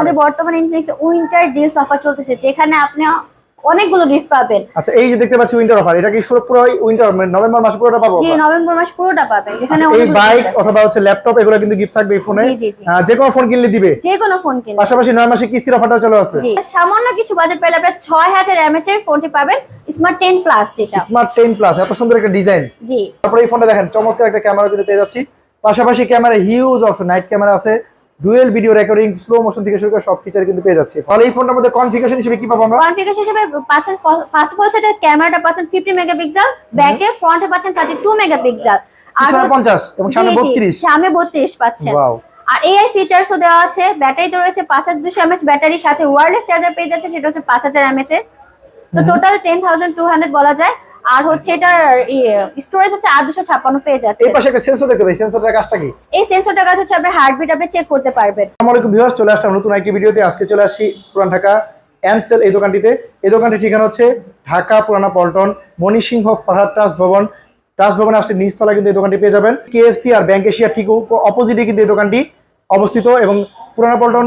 আমাদের বর্তমানে Infinix winter deals offer চলতেছে যেখানে আপনি অনেকগুলো গিফট পাবেন। আচ্ছা এই যে দেখতে পাচ্ছি উইন্টার অফার এটা কি পুরো পুরো উইন্টার মানে নভেম্বর মাস পুরোটা পাবো জি নভেম্বর মাস পুরোটা পাবেন যেখানে আচ্ছা, এই বাইক অথবা হচ্ছে ল্যাপটপ এগুলো কিন্তু গিফট থাকবে এই ফোনে। যে কোনো ফোন কিনলে দিবে। যে কোনো ফোন কিনবেন পাশাপাশি নয় মাসে কিস্তির অফারটা চলে আছে। জি সামান্য কিছু বাজেট পেলে আপনার ছয় হাজার এমএচ এর ফোনটি পাবেন স্মার্ট টেন প্লাস যেটা। স্মার্ট টেন প্লাস এত সুন্দর একটা ডিজাইন জি। তারপরে এই ফোনটা দেখেন চমৎকার একটা ক্যামেরা কিন্তু পেয়ে যাচ্ছি। পাশাপাশি camera huge option night camera আছে। Dual video recording slow motion থেকে শুরু করে সব ফিচার কিন্তু পেয়ে যাচ্ছে। তাহলে এই ফোনটার মধ্যে কনফিগারেশন হিসেবে কি পাবো আমরা? কনফিগারেশন হিসেবে পাচ্ছেন ফার্স্ট অফ অল সেটা ক্যামেরাটা পাচ্ছেন ফিফটি মেগাপিক্সেল ব্যাকে ফ্রন্টে পাচ্ছেন থার্টি টু মেগাপিক্সেল পিছনে 50 এবং সামনে 32 সামনে বত্রিশ পাচ্ছেন। Wow. আর এআই ফিচার্সও দেওয়া আছে ব্যাটারি তো রয়েছে পাঁচ হাজার দুশো এমএচ ব্যাটারির সাথে ওয়্যারলেস চার্জার পেয়ে যাচ্ছে সেটা হচ্ছে পাঁচ হাজার এমএচ এর। তো total ten thousand two hundred বলা যায়। আর হচ্ছে এটার স্টোরেজ হচ্ছে আট দুশো ছাপ্পান্ন পেয়ে যাচ্ছে। এই পাশে একটা সেন্সর দেখতে পাই সেন্সরটার কাজটা কি? এই সেন্সরটার কাছে হচ্ছে আপনার হার্টবিট আপনি চেক করতে পারবেন। আসসালামু আলাইকুম ভিউয়ার্স চলে আসলাম নতুন একটি ভিডিওতে। আজকে চলে আসি পুরান ঢাকা অ্যানসেল এই দোকানটিতে। এই দোকানটির ঠিকানা হচ্ছে ঢাকা পুরানা পল্টন মণিসিংহ ফরহাদ ট্রাস্ট ভবন। ট্রাস্ট ভবনে আসলে নিচতলা কিন্তু এই দোকানটি পেয়ে যাবেন। কেএফসি আর ব্যাংক এশিয়ার ঠিক অপোজিটে কিন্তু এই দোকানটি অবস্থিত এবং পুরানা পল্টন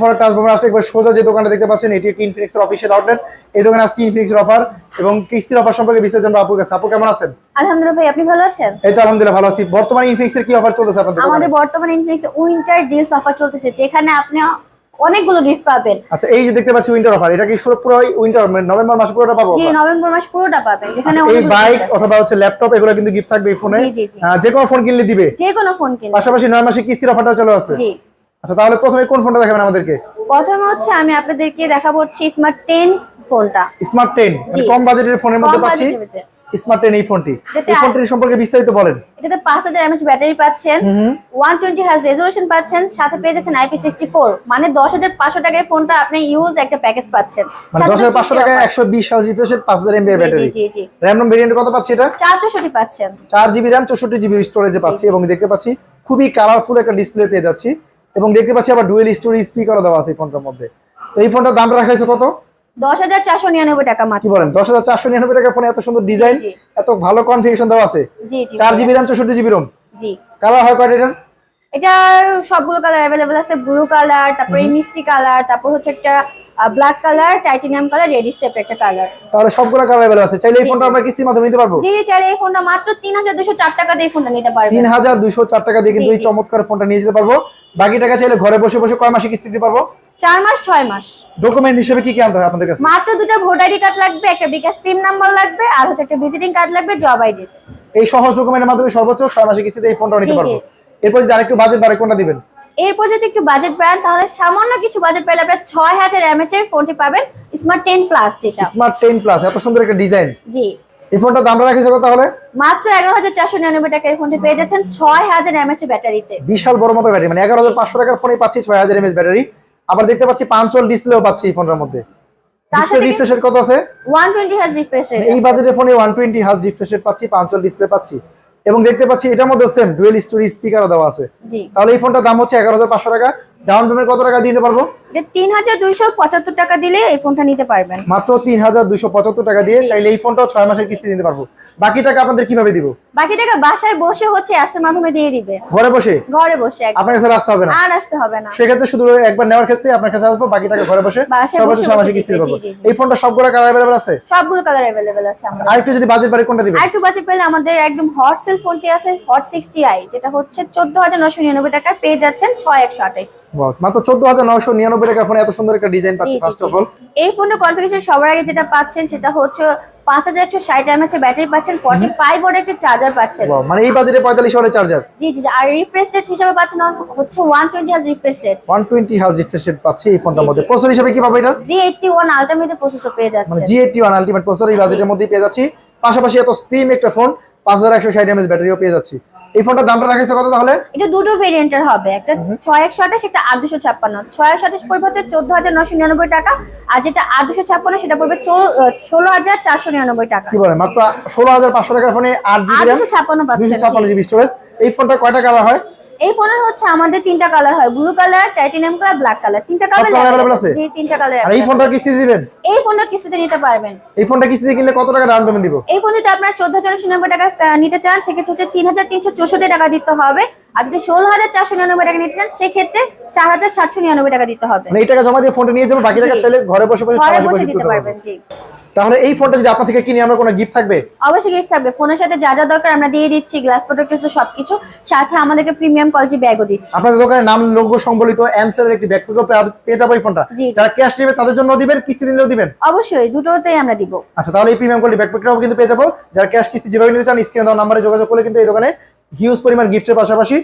ফরহাদ ট্রাস্ট ভবন আসলে একবার সোজা যে দোকানটা দেখতে পাচ্ছেন এটি একটি ইনফিনিক্সের অফিসিয়াল আউটলেট এই দোকানে আজকে ইনফিনিক্সের অফার এবং কিস্তির অফার সম্পর্কে বিস্তারিত জানব। আপুর কাছে আপু কেমন আছেন? আলহামদুলিল্লাহ ভাই আপনি ভালো আছেন? এই তো আলহামদুলিল্লাহ ভালো আছি। বর্তমানে ইনফিনিক্সের কি অফার চলতেছে আপনাদের আমাদের বর্তমানে ইনফিনিক্স উইন্টার ডিলস অফার চলতেছে যেখানে আপনি অনেকগুলো গিফট পাবেন। আচ্ছা এই যে দেখতে পাচ্ছি উইন্টার অফার এটা কি পুরো পুরো উইন্টার মানে নভেম্বর মাস পুরোটা পাবো জি নভেম্বর মাস পুরোটা পাবেন যেখানে আচ্ছা, এই বাইক অথবা হচ্ছে ল্যাপটপ এগুলো কিন্তু গিফট থাকবে এই ফোনে জি, জি। যে কোনো ফোন কিনলে দিবে। যে কোনো ফোন কিনবেন পাশাপাশি নয় মাসে কিস্তির অফারটা চলে আছে। জি। আচ্ছা তাহলে প্রথমে কোন ফোনটা দেখাবেন আমাদেরকে? প্রথমে হচ্ছে আমি আপনাদেরকে দেখাবো হচ্ছে স্মার্ট টেন ফোনটা। স্মার্ট টেন জি। কম বাজেটের ফোনের মধ্যে পাচ্ছি। স্মার্ট টেন এই ফোনটি। এই ফোনটির সম্পর্কে বিস্তারিত বলেন। এটাতে পাঁচ হাজার এমএচ ব্যাটারি পাচ্ছেন। ওয়ান টোয়েন্টি হার্স রেজলিউশন পাচ্ছেন সাথে পেয়ে যাচ্ছেন আইপি সিক্সটি ফোর মানে দশ হাজার পাঁচশো টাকায় ফোনটা আপনি ইউজ একটা প্যাকেজ পাচ্ছেন। মানে সাথে দশ হাজার পাঁচশো কিস্তির টাকায় offer। একশো বিশ হাজার রিফ্রেশের পাঁচ হাজার এমবি জি, ব্যাটারি। জি জি জি। র্যাম রম ভেরিয়েন্ট কত পাচ্ছি এটা? চার চৌষট্টি পাচ্ছেন। চার জিবি র্যাম চৌষট্টি জিবি স্টোরেজে পাচ্ছি এবং দেখতে পাচ্ছি খুবই কালারফুল একটা ডিসপ্লে পেয়ে যাচ্ছি। এবং দেখতে পাচ্ছি আবার ডুয়েল স্টোরি স্পিকারও দেওয়া আছে এই ফোনটার মধ্যে। তো এই ফোনটার দাম রাখা হয়েছে কত? দশ হাজার চারশো নিরানব্বই টাকা কি বলেন? দশ হাজার চারশো নিরানব্বই টাকার ফোনে এত সুন্দর ডিজাইন এত ভালো কনফিগারেশন দেওয়া আছে। জি জি। চার জিবি র্যাম চৌষট্টি জিবি রোম জি। কালার হয় কয়টা এটার? এটার সবগুলো কালার অ্যাভেলেবল আছে। ব্লু কালার তারপরে মিষ্টি কালার তারপর হচ্ছে একটা black colour titanium colour reddish টাইপের একটা কালার তাহলে সবগুলো কালার অ্যাভেলেবল আছে। চাইলে এই ফোনটা আমরা কিস্তির মাধ্যমে নিতে পারব? জি চাইলে এই ফোনটা মাত্র তিন হাজার দুশো চার টাকা দিয়ে ফোনটা নিতে দুইশো চার টাকা দিয়ে কিন্তু এই চমৎকার ফোনটা নিয়ে যেতে পারব। বাকি টাকা চাইলে ঘরে বসে বসে কয় মাসে কিস্তি দিতে পারব? চার মাস ছয় মাস। ডকুমেন্ট হিসেবে কি কি আনতে হবে আপনাদের কাছে? মাত্র দুটো ভোট আইডি কার্ড লাগবে একটা বিকাশ সিম নাম্বার লাগবে আর হচ্ছে একটা ভিজিটিং কার্ড লাগবে জব আইডি এই সহজ ডকুমেন্টের মাধ্যমে সর্বোচ্চ ছয় মাসে কিস্তিতে এই ফোনটা নিতে পারব। এরপর যদি আরেকটু বাজেট বাড়ে কোনটা দিবেন? এরপর যদি একটু বাজেট বাড়ান তাহলে সামান্য কিছু বাজেট পেলে আপনার ছয় হাজার এমএচ এর ফোনটি পাবেন স্মার্ট টেন প্লাস যেটা। স্মার্ট টেন প্লাস এত সুন্দর একটা ডিজাইন জি। এই ফোনটার দামটা রাখিছে কত তাহলে? মাত্র এগারো হাজার চারশো নিরানব্বই টাকা এই ফোনটি পেয়ে যাচ্ছেন ছয় হাজার এমএচ ব্যাটারিতে বিশাল বড় মতো ব্যাটারি মানে এগারো হাজার পাঁচশো টাকার ফোনে পাচ্ছি ছয় হাজার এমএস ব্যাটারি আবার দেখতে পাচ্ছি পাঁচল ডিসপ্লেও পাচ্ছি এই ফোনটার মধ্যে। ডিসপ্লে রিফ্রেশের কত আছে? ওয়ান টোয়েন্টি হাজ রিফ্রেশ এই বাজেটের ফোনে ওয়ান টোয়েন্টি হাজ রিফ্রেশের পাচ্ছি পাঁচল ডিসপ্লে পাচ্ছি। এবং দেখতে পাচ্ছি এটার মধ্যে সেম ডুয়েল স্টোরি স্পিকারও দেওয়া আছে। জি। তাহলে এই ফোনটার দাম হচ্ছে এগারো হাজার পাঁচশো টাকা। ডাউন পেমেন্ট কত টাকা দিতে পারব? এটা তিন হাজার দুইশো পঁচাত্তর টাকা দিলে এই ফোনটা নিতে পারবেন। মাত্র তিন হাজার দুইশো পঁচাত্তর টাকা দিয়ে চাইলে এই ফোনটাও ছয় মাসের কিস্তি দিতে পারব। বাকি টাকা আপনাদের কীভাবে দিব? বাকি টাকা বাসায় বসে হচ্ছে অ্যাপসের মাধ্যমে দিয়ে দিবে। ঘরে বসে? ঘরে বসে। আপনার কাছে আসতে হবে না। আর আসতে হবে না। সেক্ষেত্রে শুধু একবার নেওয়ার ক্ষেত্রে আপনার কাছে আসব বাকি টাকা ঘরে বসে সর্বোচ্চ বসে কিস্তি জি। এই ফোনটা সবগুলো কালার অ্যাভেলেবল আছে? সবগুলো কালার অ্যাভেলেবেল আছে আমাদের। আরেকটু যদি বাজেট বাড়ে কোনটা দিবেন? আর একটু বাজেট পেলে আমাদের একদম হট সেল ফোনটি আছে হট সিক্সটি আই যেটা হচ্ছে চোদ্দ হাজার নশো নিরানব্বই টাকায় পেয়ে যাচ্ছেন ছয় একশো আঠাইশ Wow, মাত্র চোদ্দ হাজার নয়শো নিরানব্বই টাকা ফোনে এত সুন্দর একটা ডিজাইন জি পাচ্ছি জি ফার্স্ট অফ অল এই ফোনের কনফিগারেশন সবার আগে যেটা পাচ্ছেন সেটা হচ্ছে পাঁচ হাজার একশো ষাট এমএচ ব্যাটারি পাচ্ছেন ফর্টি ফাইভ একটা চার্জার পাচ্ছেন। মানে এই বাজেটে পঁয়তাল্লিশ ওয়াটের চার্জার জি জি। আর রিফ্রেশ রেট হিসাবে পাচ্ছেন হচ্ছে ওয়ান টোয়েন্টি হাজ রিফ্রেশ রেট ওয়ান টোয়েন্টি হাজ রিফ্রেশ রেট পাচ্ছি এই ফোনটার মধ্যে। প্রসেসর হিসেবে কি পাবো এটা? G eighty one ultimate processor পেয়ে মানে যাচ্ছে। G eighty one ultimate processor এই বাজেটের মধ্যেই পেয়ে যাচ্ছি। পাশাপাশি এত স্টিম একটা ফোন পাঁচ হাজার একশো ষাট এমএস ব্যাটারিও পেয়ে যাচ্ছি। এই ফোনটার দামটা রাখেছে কত তাহলে? এটা দুটো ভেরিয়েন্টের হবে। একটা ছয় একশো আঠাশ একটা আট দুশো ছাপ্পান্ন। ছয় একশো আঠাশ পড়বে হচ্ছে চোদ্দ হাজার নশো নিরানব্বই টাকা। আর যেটা আট দুশো ছাপ্পান্ন সেটা পড়বে ষোলো হাজার চারশো নিরানব্বই টাকা। কি বলে? মাত্র ষোলো হাজার পাঁচশো টাকার ফোনে আট জিবি আট র্যাম দুশো ছাপ্পান্ন দুশো পাচ্ছেন ছাপ্পান্ন জিবি স্টোরেজ এই ফোনটা কয়টা কালার হয়? এই ফোনের হচ্ছে আমাদের তিনটা কালার হয়। Blue colour titanium colour black colour. তিনটা কালার available আছে? জি তিনটা কালার আর এই ফোনটার কিস্তি দিবেন? এই ফোনটা কিস্তিতে নিতে পারবেন। এই ফোনটা কিস্তিতে কিনলে কত টাকা ডাউন পেমেন্ট দিব? এই ফোন যদি আপনার চোদ্দ হাজার টাকা নিতে চান সেক্ষেত্রে হচ্ছে তিন হাজার তিনশো চৌষট্টি টাকা দিতে হবে। আর যদি ষোলো হাজার চারশো নিরানব্বই টাকা নিতে চান সেক্ষেত্রে চার হাজার সাতশো নিরানব্বই টাকা দিতে হবে। মানে এই টাকা জমা দিয়ে ফোনটা নিয়ে যাব বাকি টাকা। চাইলে ঘরে বসে বসে দিতে পারবেন। জি। তাহলে এই ফোনটা যদি আপনার থেকে কিনি আমরা কোনো গিফট থাকবে? অবশ্যই গিফট থাকবে। ফোনের সাথে যা যা দরকার আমরা দিয়ে দিচ্ছি গ্লাস প্রোটেক্টর তো সবকিছু। সাথে আমাদের একটা প্রিমিয়াম কোয়ালিটি ব্যাগও দিচ্ছি। আপনাদের দোকানে নাম লোগো সংবলিত অ্যান্সারের একটি ব্যাকপ্যাকও পেয়ে যাব এই ফোনটা। যারা ক্যাশ নেবে তাদের জন্য দিবেন কিস্তি দিলেও দিবেন। অবশ্যই দুটোতেই আমরা দিব। আচ্ছা তাহলে এই প্রিমিয়াম কোয়ালিটি ব্যাগ ব্যাকপ্যাকটাও কিন্তু পেয়ে যাব। যারা ক্যাশ কিস্তি যেভাবে নিতে চান স্ক্রিনে দেওয়া নাম্বারে যোগাযোগ করলে কিন্তু এই দোকানে হিউজ পরিমাণ গিফটের পাশাপাশি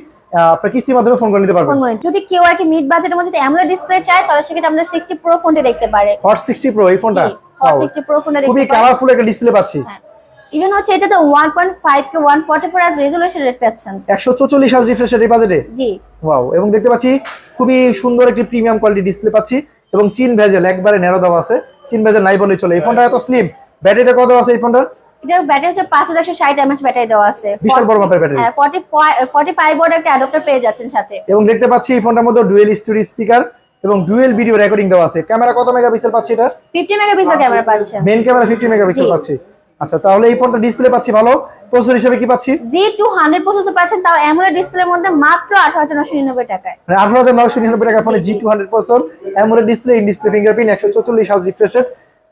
আপনার কিস্তির মাধ্যমে ফোন করে নিতে পারবেন। যদি কেউ আর কি মিড বাজেটের মধ্যে অ্যামোলেড ডিসপ্লে চায় তাহলে সেক্ষেত্রে আমাদের সিক্সটি প্রো ফোনটি দেখতে পারে। হট সিক্সটি প্রো এই ফোনটা প্রো খুবই কালারফুল একটা ডিসপ্লে পাচ্ছি। ইভেন হচ্ছে এটাতে one point five K one forty four আজ রেজলিউশন রেট পাচ্ছেন। একশো চৌচল্লিশ হাজ রিফ্রেশের এই বাজেটে জি। ওয়াও এবং দেখতে পাচ্ছি খুবই সুন্দর একটি প্রিমিয়াম কোয়ালিটি ডিসপ্লে পাচ্ছি এবং চিন ভেজেল একবারে নেড়ো দেওয়া আছে। চিন ভেজেল নাই বলেই চলে। এই ফোনটা এত স্লিম ব্যাটারিটা কত আছে এই ফোনটার এটার ব্যাটারি হচ্ছে পাঁচ হাজার ষাট এমএচ ব্যাটারি দেওয়া আছে। বিশাল বড় মাপের ব্যাটারি হ্যাঁ ফর্টি ফর্টি ফাইভ ওয়াট একটা অ্যাডাপ্টার পেয়ে যাচ্ছেন সাথে। এবং দেখতে পাচ্ছি এই ফোনটার মধ্যে ডুয়েল স্টোরি স্পিকার এবং ডুয়েল ভিডিও রেকর্ডিং দেওয়া আছে। ক্যামেরা কত মেগাপিক্সেল পাচ্ছে এটা ফিফটি মেগাপিক্সেল ক্যামেরা পাচ্ছে। মেইন ক্যামেরা ফিফটি মেগাপিক্সেল পাচ্ছে। আচ্ছা তাহলে এই ফোনটা ডিসপ্লে পাচ্ছি ভালো। প্রসেসর হিসেবে কি পাচ্ছি? জি টু হান্ড্রেড প্রসেসর পাচ্ছেন তাও অ্যামোলেড ডিসপ্লের মধ্যে মাত্র আঠারো হাজার নশো নিরানব্বই টাকায়। মানে আঠারো হাজার নয়শো নিরানব্বই টাকার ফোনে G two hundred processor AMOLED display in display fingerprint একশো চৌচল্লিশ হাজ রিফ্রেশ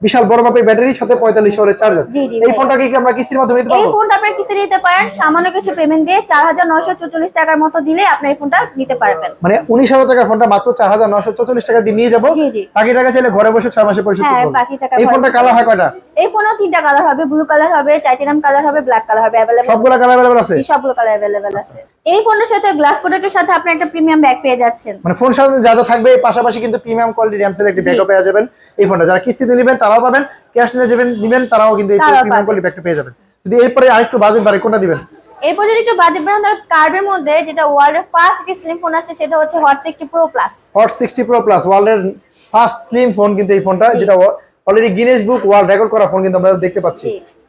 বিশাল বড় মাপের ব্যাটারির সাথে পঁয়তাল্লিশ ওয়ারের চার্জার এই ভাই। ফোনটাকে কি আমরা কিস্তির মাধ্যমে নিতে এই ফোনটা আপনার কিস্তি নিতে পারেন। সামান্য কিছু পেমেন্ট দিয়ে চার হাজার নশো চৌচল্লিশ টাকার মতো দিলে আপনি এই ফোনটা নিতে পারবেন। মানে উনিশ হাজার টাকার ফোনটা মাত্র চার হাজার নশো চৌচল্লিশ টাকা দিয়ে নিয়ে যাব। বাকি টাকা চাইলে ঘরে বসে ছয় মাসে পরিশোধ হ্যাঁ, করব। এই ফোনটা কালার হয় কয়টা? এই ফোনেও তিনটা কালার হবে ব্লু কালার হবে টাইটানিয়াম কালার হবে ব্ল্যাক কালার হবে অ্যাভেলেবল সবগুলা কালার অ্যাভেলেবল আছে? জি সবগুলো কালার অ্যাভেলেবল আছে। এই ফোনের সাথে গ্লাস প্রোটেক্টর সাথে আপনি একটা প্রিমিয়াম ব্যাগ পেয়ে যাচ্ছেন। মানে ফোন সাথে যা যা থাকবে পাশাপাশি কিন্তু প্রিমিয়াম কোয়ালিটি র্যামসের একটি ব্যাকআপ পেয়ে যাবেন। এই ফোনটা যারা কিস্তিতে নেবেন তারাও পাবেন। ক্যাশ নিয়ে যাবেন নিবেন তারাও কিন্তু এই প্রিমিয়াম কোয়ালিটি ব্যাকআপ পেয়ে যাবেন। যদি এরপরে আরেকটু বাজেট বাড়ে কোনটা দিবেন? এরপর যদি একটু বাজেট বাড়ান তাহলে কার্ভের মধ্যে যেটা ওয়ার্ল্ডের ফার্স্ট যেটি স্লিম ফোন আছে সেটা হচ্ছে hot sixty pro plus hot sixty pro plus ওয়ার্ল্ডের ফার্স্ট স্লিম ফোন কিন্তু এই ফোনটা। যেটা already Guinness book world record করা ফোন কিন্তু আমরা দেখতে পাচ্ছি।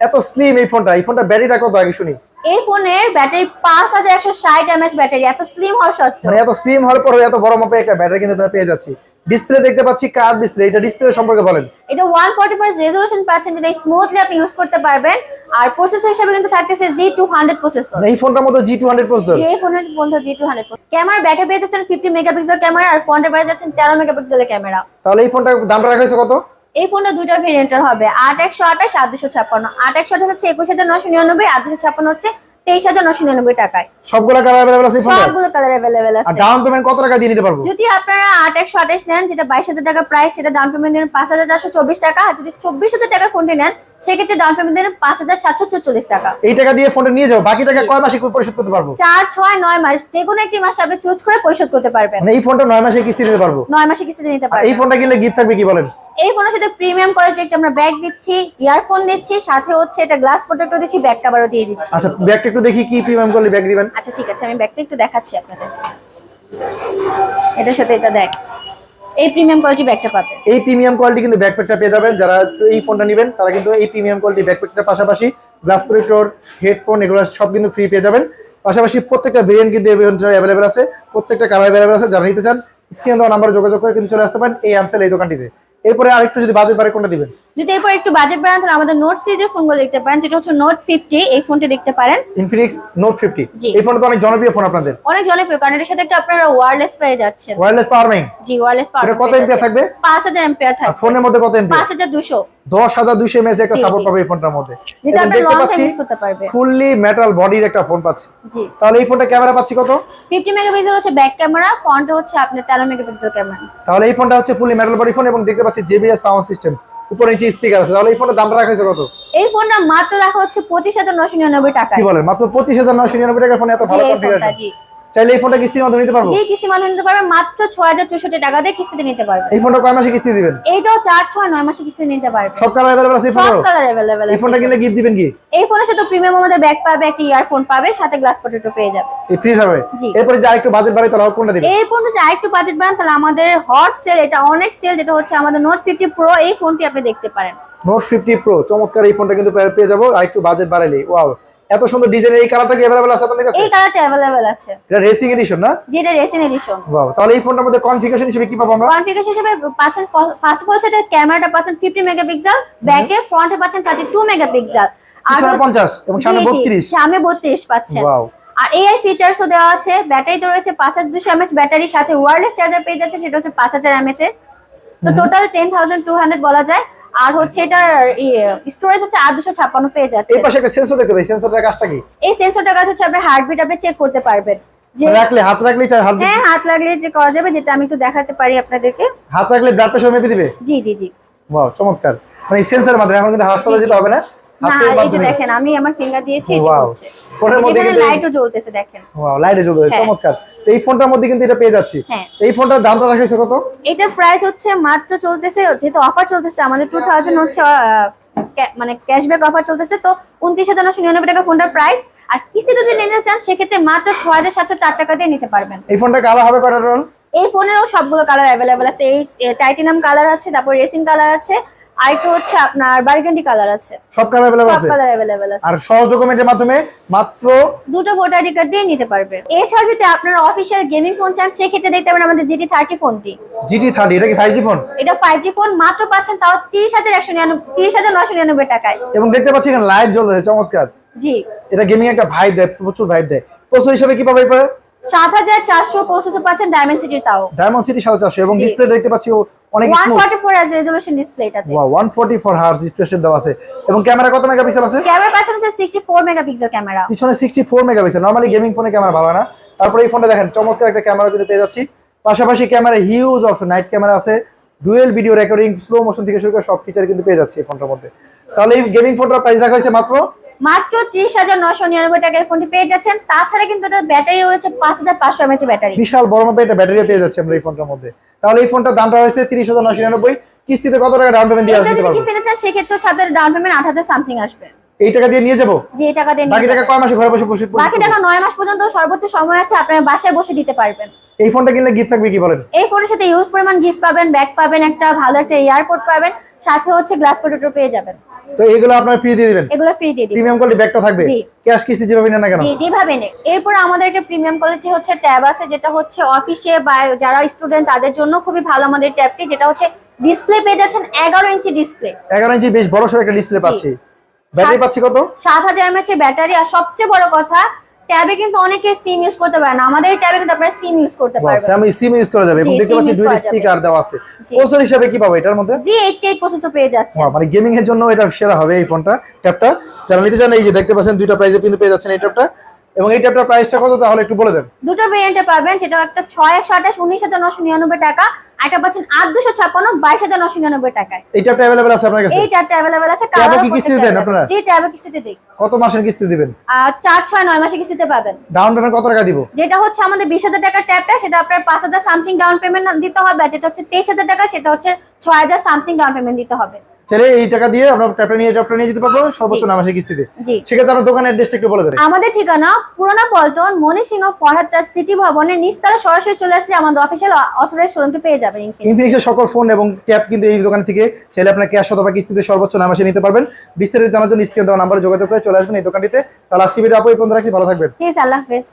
এত স্লিম এই ফোনটা এই ফোনটা ব্যাটারিটা কত আগে শুনি? এই ফোনের ব্যাটারি পাঁচ হাজার একশো ষাট এমএচ ব্যাটারি এত স্লিম হওয়ার সত্ত্বেও। মানে এত স্লিম হওয়ার পরে এত বড় মাপের একটা ব্যাটারি কিন্তু আমরা পেয়ে যাচ্ছি। ডিসপ্লে দেখতে পাচ্ছি কার ডিসপ্লে এটা ডিসপ্লে সম্পর্কে বলেন। এটা ওয়ান ফর্টি ফাইভ রেজলিউশন পাচ্ছেন যেটা স্মুথলি আপনি ইউজ করতে পারবেন। আর প্রসেসর হিসেবে কিন্তু থাকতেছে জি টু হান্ড্রেড প্রসেসর মানে এই ফোনটার মধ্যে জি টু হান্ড্রেড প্রসেসর যে ফোনের টু হান্ড্রেড ক্যামেরা ব্যাকে পেয়ে যাচ্ছেন ফিফটি মেগাপিক্সেল ক্যামেরা আর ফ্রন্টে পেয়ে যাচ্ছেন তেরো মেগাপিক্সেলের ক্যামেরা তাহলে এই ফোনটার দাম রাখা হয়েছে কত? এই ফোনটা দুইটা ভেরিয়েন্টের হবে। আট একশো আঠাশ আট দুশো ছাপ্পান্ন। আট একশো আঠাশ হচ্ছে একুশ হাজার নশো নিরানব্বই আট দুশো ছাপ্পান্ন হচ্ছে তেইশ হাজার নশো নিরানব্বই টাকায়। সবগুলো কালার অ্যাভেলেবল আছে সবগুলো কালার অ্যাভেলেবেল আছে। ডাউন পেমেন্ট কত টাকা দিয়ে নিতে পারব? যদি আপনারা আট একশো আঠাশ নেন যেটা বাইশ হাজার টাকা প্রাইস সেটা ডাউন পেমেন্ট নেন পাঁচ হাজার চারশো চব্বিশ টাকা। আর যদি চব্বিশ হাজার টাকার ফোনটি নেন সেক্ষেত্রে ডাউন পেমেন্ট পাঁচ হাজার সাতশো চল্লিশ টাকা। এই টাকা দিয়ে ফোনটা নিয়ে যাও বাকি টাকা কয় মাসে পরিশোধ করতে পারব? চার ছয় নয় মাস যে কোনো একটি মাস আপনি চুজ করে পরিশোধ করতে পারবেন। মানে এই ফোনটা নয় মাসে কিস্তি নিতে পারব? নয় মাসে কিস্তিতে নিতে আর এই ফোনটা কিনলে গিফট থাকবে কি বলেন? এই ফোনের সাথে প্রিমিয়াম কোয়ালিটি একটা আমরা ব্যাগ দিচ্ছি ইয়ারফোন দিচ্ছি সাথে হচ্ছে এটা গ্লাস প্রোটেক্টর দিচ্ছি ব্যাগ কাভারও দিয়ে দিচ্ছি। আচ্ছা ব্যাগটা একটু দেখি কি প্রিমিয়াম করলে ব্যাগ দিবেন। আচ্ছা ঠিক আছে আমি ব্যাগটা একটু দেখাচ্ছি আপনাদের। এটার সাথে এটা দেখ। এই প্রিমিয়াম কোয়ালিটি ব্যাগটা পাবেন। এই প্রিমিয়াম কোয়ালিটি কিন্তু ব্যাকপ্যাকটা পেয়ে যাবেন। যারা এই ফোনটা নেবেন, তারা কিন্তু এই প্রিমিয়াম কোয়ালিটি ব্যাকপ্যাকটার পাশাপাশি গ্লাস প্রোটেক্টর হেডফোন এগুলো সব কিন্তু ফ্রি পেয়ে যাবেন। পাশাপাশি প্রত্যেকটা ভেরিয়েন্ট কিন্তু অ্যাভেলেবেল আছে। প্রত্যেকটা কালার অ্যাভেলেবেল আছে, যারা নিতে চান, স্ক্রিনে দেওয়া নাম্বারে যোগাযোগ করে কিন্তু চলে আসতে পারেন এই আমসেল এই দোকানটিতে। এরপরে আরেকটু যদি বাজেট বাড়ে, কোনটা দিবেন? যদি এরপর একটু বাজেট বাড়ান তাহলে আমাদের নোট সিরিজের ফোনগুলো দেখতে পারেন যেটা হচ্ছে নোট ফিফটি এই ফোনটি দেখতে পারেন। ইনফিনিক্স নোট ফিফটি এই ফোনটা তো অনেক জনপ্রিয় ফোন আপনাদের। অনেক জনপ্রিয় কারণ এটার সাথে একটা আপনারা ওয়্যারলেস পেয়ে যাচ্ছেন। ওয়্যারলেস পাওয়ার ব্যাংক জি ওয়্যারলেস পাওয়ার কত এমপিআর থাকবে? পাঁচ হাজার এম্পিয়ার থাকবে। ফোনের মধ্যে কত এমপি পাঁচ হাজার দুশো। দশ হাজার দুইশো এমএস একটা সাপোর্ট পাবে এই ফোনটার মধ্যে। যেটা করতে পারবে। ফুললি মেটাল বডির একটা ফোন পাচ্ছি। জি। তাহলে এই ফোনটা ক্যামেরা পাচ্ছি কত? ফিফটি মেগাপিক্সেল হচ্ছে ব্যাক ক্যামেরা ফ্রন্টে হচ্ছে আপনার তেরো মেগাপিক্সেল ক্যামেরা তাহলে এই ফোনটা হচ্ছে ফুলি মেটাল বডি ফোন এবং দেখতে পাচ্ছি জেবিএস সাউন্ড সিস্টেম উপরে নিচে স্পিকার আছে তাহলে এই ফোনের দাম রাখা হয়েছে কত? এই ফোনটা মাত্র রাখা হচ্ছে পঁচিশ হাজার নশো নিরানব্বই টাকা কি বলেন মাত্র পঁচিশ হাজার নশো নিরানব্বই টাকা ফোন এত ভালো কনফিগারেশন চাইলে এই ফোনটা কিস্তির মাধ্যমে নিতে পারব? যে কিস্তি মাধ্যমে নিতে পারবে মাত্র ছয় হাজার চৌষট্টি টাকা দিয়ে কিস্তিতে নিতে পারবে। এই ফোনটা কয় মাসে কিস্তি দিবেন? এইটাও চার ছয় নয় মাসে কিস্তি নিতে পারবে। সব কালার অ্যাভেলেবল আছে এই সব কালার অ্যাভেলেবেল এই ফোনটা কিনলে গিফট দিবেন কি? এই ফোনের সাথে প্রিমিয়াম আমাদের ব্যাগ পাবে একটা ইয়ারফোন পাবে সাথে গ্লাস পটেটো পেয়ে যাবে। এই ফ্রিজ হবে জি। এরপরে যে আরেকটু বাজেট বাড়ে তাহলে কোনটা দিবেন? এর পর্যন্ত যদি আরেকটু বাজেট বান তাহলে আমাদের হট সেল এটা অনেক সেল যেটা হচ্ছে আমাদের নোট ফিফটি প্রো এই ফোনটি আপনি দেখতে পারেন। নোট ফিফটি প্রো চমৎকার এই ফোনটা কিন্তু পেয়ে- যাব। আর একটু বাজেট বাড়াইলে ওয়াও এত সুন্দর ডিজাইনের এই কালারটা কি अवेलेबल আছে আপনাদের কাছে এই কালারটা অ্যাভেলেবেল আছে এটা রেসিং এডিশন না যেটা রেসিন এডিশন ওয়াও তাহলে এই ফোনটার মধ্যে কনফিগারেশন হিসেবে কি পাবো আমরা কনফিগারেশন হিসেবে পাচ্ছেন ফার্স্ট অফ অল সেটা ক্যামেরাটা পাচ্ছেন 50 মেগাপিক্সেল ব্যাকে ফ্রন্টে পাচ্ছেন 32 মেগাপিক্সেল আর পিছনে 50 এবং সামনে 32 সামনে 32 পাচ্ছেন ওয়াও আর এআই ফিচারসও দেওয়া আছে ব্যাটারিতে রয়েছে পাঁচ হাজার দুশো এমএচ ব্যাটারির সাথে ওয়্যারলেস চার্জার পেয়ে যাচ্ছে সেটা হচ্ছে পাঁচ হাজার এমএচ এর তো total ten thousand two hundred বলা যায় আর হচ্ছে এটার স্টোরেজ হচ্ছে আট দুশো ছাপ্পান্ন পেয়ে যাচ্ছে। এই পাশে একটা সেন্সর দেখতে পাই সেন্সরটার কাজটা কি? এই সেন্সরটার কাছে হচ্ছে আপনার হার্টবিট আপনি চেক করতে পারবেন। যে রাখলে হাত রাখলেই চাই হাত হ্যাঁ হাত লাগলে যে করা যাবে যেটা আমি একটু দেখাতে পারি আপনাদেরকে। হাত রাখলে ব্লাড প্রেশার মেপে দিবে? জি জি জি। ওয়াও চমৎকার। মানে এই সেন্সরের মাধ্যমে এখন কিন্তু হাসপাতালে যেতে হবে না? এই যে দেখেন আমি আমার ফিঙ্গার দিয়েছি এই যে হচ্ছে ফোনের মধ্যে লাইটও জ্বলতেছে দেখেন। ওয়াও লাইটে জ্বলবে হ্যাঁ। চমৎকার। এই ফোনটার মধ্যে কিন্তু এটা পেয়ে যাচ্ছি। হ্যাঁ। এই ফোনটার দামটা রাখিছে কত? এটার প্রাইস হচ্ছে মাত্র চলতেছে যেহেতু অফার চলতেছে আমাদের টু থাউজেন্ড হচ্ছে মানে ক্যাশব্যাক অফার চলতেছে তো উনত্রিশ হাজার নশো নিরানব্বই টাকা ফোনটার প্রাইস আর কিস্তিতে যদি নিতে চান সেক্ষেত্রে মাত্র ছয় হাজার সাতশো চার টাকা দিয়ে নিতে পারবেন। এই ফোনটা কালার হবে কয়টা রোল এই ফোনেরও সবগুলো কালার অ্যাভেলেবেল আছে। এই টাইটানিয়াম কালার আছে তারপর রেসিং কালার আছে। আর একটু হচ্ছে আপনার বার্গেন্ডি কালার আছে সব কালার अवेलेबल সব আছে কালার অ্যাভেলেবেল আছে আর সহজ ডকুমেন্টের মাধ্যমে মাত্র দুটো ভোটার আইডি কার্ড দিয়ে নিতে পারবে এছাড়া যদি আপনার অফিসিয়াল গেমিং ফোন চান সেক্ষেত্রে দেখতে পারেন আমাদের জিটি থার্টি ফোনটি জিটি থার্টি এটা কি ফাইভ জি ফোন এটা ফাইভ জি ফোন মাত্র পাচ্ছেন তাও তিরিশ হাজার একশো নিরানব্বই তিরিশ হাজার নশো নিরানব্বই টাকায় এবং দেখতে পাচ্ছি এখানে লাইট জ্বলছে চমৎকার জি এটা গেমিং একটা ভাইব দেয় প্রচুর ভাইব দেয় প্রসেসর হিসেবে কি পাবে এরপরে সাত হাজার চারশো প্রসেসর পাচ্ছেন ডায়মন্ড সিটির তাও। ডায়মন্ড সিটি সাড়ে চারশো এবং ডিসপ্লে দেখতে পাচ্ছি অনেক smooth forty four resolution display এটাতে। ওয়ান ফোর্টি ফোর হার্স দেওয়া আছে। এবং ক্যামেরা কত মেগাপিক্সেল আছে? ক্যামেরা পাচ্ছেন হচ্ছে সিক্সটি ফোর মেগাপিক্সেল ক্যামেরা পিছনে sixty four megapixel normally gaming ফোনে ক্যামেরা ভালো না। তারপরে এই ফোনটা দেখেন চমৎকার একটা ক্যামেরা কিন্তু পেয়ে যাচ্ছি। পাশাপাশি camera huge option night camera আছে। Dual video recording slow motion থেকে শুরু করে সব ফিচার কিন্তু পেয়ে যাচ্ছি এই ফোনটার মধ্যে। তাহলে এই গেমিং ফোনটার প্রাইস রাখা হয়েছে মাত্র মাত্র ত্রিশ হাজার নশো নিরানব্বই টাকায় ফোনটি পেয়ে যাচ্ছেন। তাছাড়া কিন্তু এটা ব্যাটারি রয়েছে পাঁচ হাজার পাঁচশো এমএচ ব্যাটারি। বিশাল বড় মাপে একটা ব্যাটারি পেয়ে যাচ্ছে আমরা এই ফোনটার মধ্যে। তাহলে এই ফোনটার দামটা হয়েছে তিরিশ হাজার নশো নিরানব্বই। কিস্তিতে কত টাকা ডাউন পেমেন্ট দিয়ে এটা আসতে পারব কিস্তিতে চান সেক্ষেত্রে হচ্ছে ডাউন পেমেন্ট আট হাজার সামথিং আসবে। এই টাকা দিয়ে নিয়ে যাব? যে টাকা দিয়ে বাকি টাকা কয় মাসে ঘরে বসে বসে বাকি টাকা নয় মাস পর্যন্ত সর্বোচ্চ সময় আছে আপনারা বাসায় বসে দিতে পারবেন। এই ফোনটা কিনলে গিফট থাকবে কি বলেন? এই ফোনের সাথে ইউজ পরিমাণ গিফট পাবেন ব্যাগ পাবেন একটা ভালো একটা এয়ারপোর্ট পাবেন সাথে হচ্ছে গ্লাস প্রোটেক্টর পেয়ে যাবেন। তো এগুলো আপনারা ফ্রি দিয়ে দিবেন? এগুলো ফ্রি দিয়ে দিবেন। প্রিমিয়াম কোয়ালিটি ব্যাগটা থাকবে? জি। ক্যাশ কিস্তি যেভাবে নেন না কেন? জি যেভাবে নেন। এরপর আমাদের একটা প্রিমিয়াম কোয়ালিটি হচ্ছে ট্যাব আছে যেটা হচ্ছে অফিসে বা যারা স্টুডেন্ট তাদের জন্য খুবই ভালো আমাদের ট্যাবটি যেটা হচ্ছে ডিসপ্লে পেয়ে যাচ্ছেন এগারো ইঞ্চি ডিসপ্লে এগারো ইঞ্চি বেশ বড় সড়ো একটা ডিসপ্লে পাচ্ছি। ব্যাটারি পাচ্ছি কত? সাত হাজার এমএচ এর ব্যাটারি আর সবচেয়ে বড় কথা ট্যাবে কিন্তু অনেকে সিম ইউজ করতে পারে না। আমাদের ট্যাবে কিন্তু আপনারা সিম ইউজ করতে পারবেন। আমি সিম ইউজ করা যাবে। এবং দেখতে পাচ্ছি দুইটা স্পিকার দেওয়া আছে। প্রসেসর হিসেবে কি পাবো এটার মধ্যে? জি এইটটি এইট প্রসেসর পেয়ে যাচ্ছে। মানে গেমিং এর জন্য এটা সেরা হবে এই ফোনটা ট্যাবটা যারা নিতে চান এই যে দেখতে পাচ্ছেন দুইটা প্রাইজে কিন্তু পেয়ে যাচ্ছেন এই ট্যাবটা এবং এই ট্যাবটার প্রাইসটা কত তাহলে একটু বলে দেন? দুটো ভেরিয়েন্টে পাবেন যেটা একটা ছয় একশো আঠাশ উনিশ হাজার নশো নিরানব্বই টাকা আরেকটা পাচ্ছেন আট দুশো ছাপ্পান্ন বাইশ হাজার নশো নিরানব্বই টাকায়। এই ট্যাবটা অ্যাভেলেবল আছে আপনার কাছে? এই চারটা অ্যাভেলেবেল আছে কালার কি কিস্তিতে দেন আপনারা? জি ট্যাবে কিস্তিতে দিই। কত মাসের কিস্তি দিবেন? আর চার ছয় নয় মাসে কিস্তিতে পাবেন। ডাউন পেমেন্ট কত টাকা দিব? যেটা হচ্ছে আমাদের বিশ হাজার টাকার ট্যাবটা সেটা আপনার পাঁচ হাজার সামথিং ডাউন পেমেন্ট দিতে হবে যেটা হচ্ছে তেইশ হাজার টাকা সেটা হচ্ছে ছয় হাজার সামথিং ডাউন পেমেন্ট দিতে হবে। ছেলে এই টাকা দিয়ে আমরা ট্যাবটা নিয়ে ট্যাবটা নিয়ে যেতে পারব সর্বোচ্চ জি। নয় মাসের কিস্তিতে সেক্ষেত্রে আপনার দোকানের অ্যাড্রেসটা একটু বলে দেন। আমাদের ঠিকানা পুরোনো পল্টন মনি সিংহ ফরহাদ ট্রাস্ট সিটি ভবনের নিস্তারা সরাসরি চলে আসলে আমাদের অফিসিয়াল অথরাইজ শোরুমটি পেয়ে যাবেন। ইনফিনিক্সের সকল ফোন এবং ট্যাব কিন্তু এই দোকান থেকে চাইলে আপনার ক্যাশ অথবা কিস্তিতে সর্বোচ্চ নয় মাসে নিতে পারবেন। বিস্তারিত জানার জন্য স্ক্রিন দেওয়া নাম্বারে যোগাযোগ করে চলে আসবেন এই দোকানটিতে। তাহলে আজকে ভিডিও আপু এই পর্যন্ত রাখছি ভালো থাকবেন। ঠিক আছে আল্লাহ হাফেজ।